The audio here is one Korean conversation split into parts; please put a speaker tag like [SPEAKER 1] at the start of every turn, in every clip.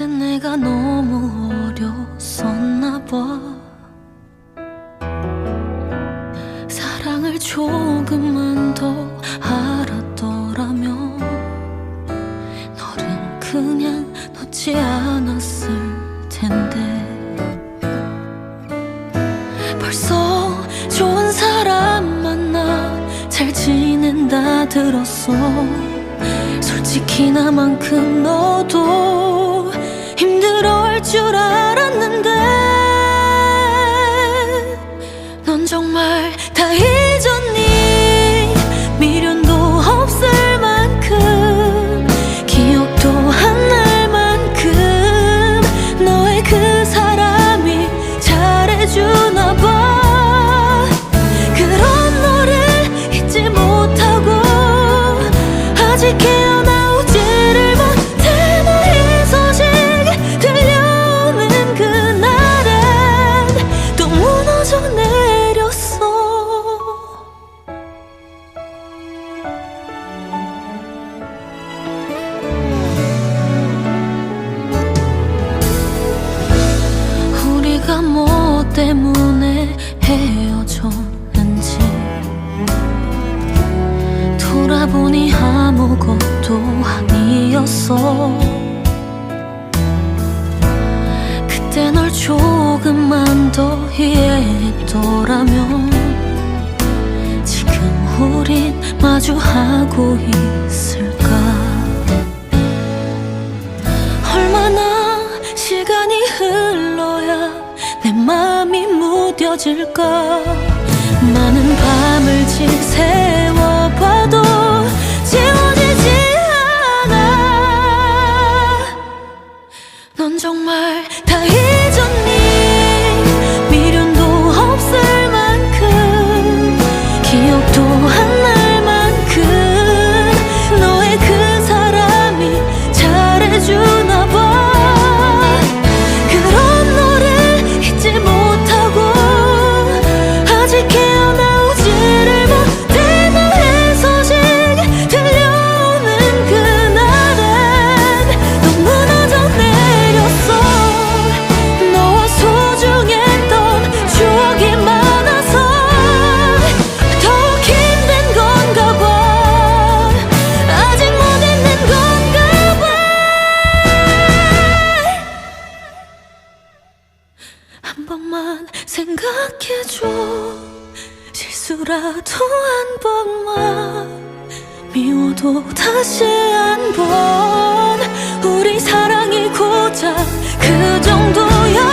[SPEAKER 1] 그땐 내가 너무 어렸었나 봐. 사랑을 조금만 더 알았더라면 너는 그냥 놓지 않았을 텐데. 벌써 좋은 사람 만나 잘 지낸다 들었어. 솔직히 나만큼 너도 힘들어 할 줄 알았는데 넌 정말 다 잊었니? 미련도 없을 만큼 기억도 안날 만큼 너의 그 사람이 잘해주나 봐. 그런 너를 잊지 못하고 아직 때문에 헤어졌는지. 돌아보니 아무것도 아니었어. 그때 널 조금만 더 이해했더라면 지금 우린 마주하고 있을 무뎌질까? 많은 밤을 지새워봐도 지워지지 않아. 넌 정말 다잊 한 번만 생각해줘. 실수라도 한 번만 미워도 다시 한 번. 우리 사랑이 고작 그 정도였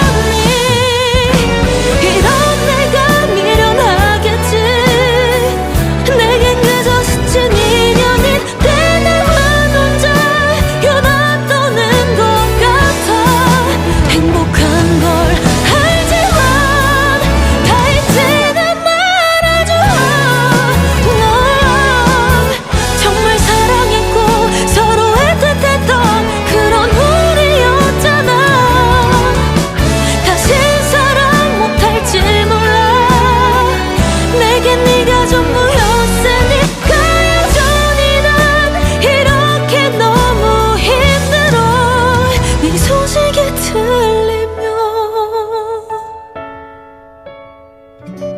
[SPEAKER 1] Thank you.